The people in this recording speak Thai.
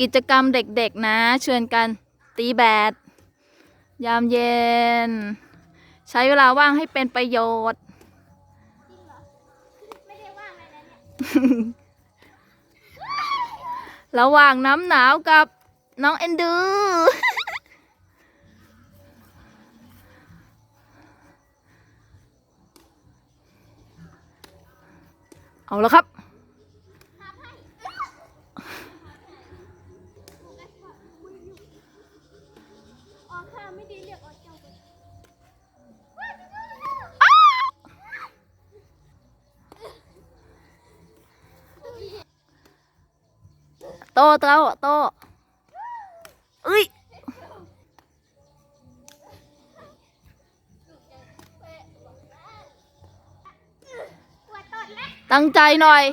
กิจกรรมเด็กๆนะ เชิญกันตีแบด ยามเย็น ใช้เวลาว่างให้เป็นประโยชน์ ระหว่างน้ำหนาวกับน้องเอ็นดู เอาแล้วครับ ออกค่ะ ไม่ดีเรียกออเจ้าโตโตโตเอ้ยตั้งใจหน่อย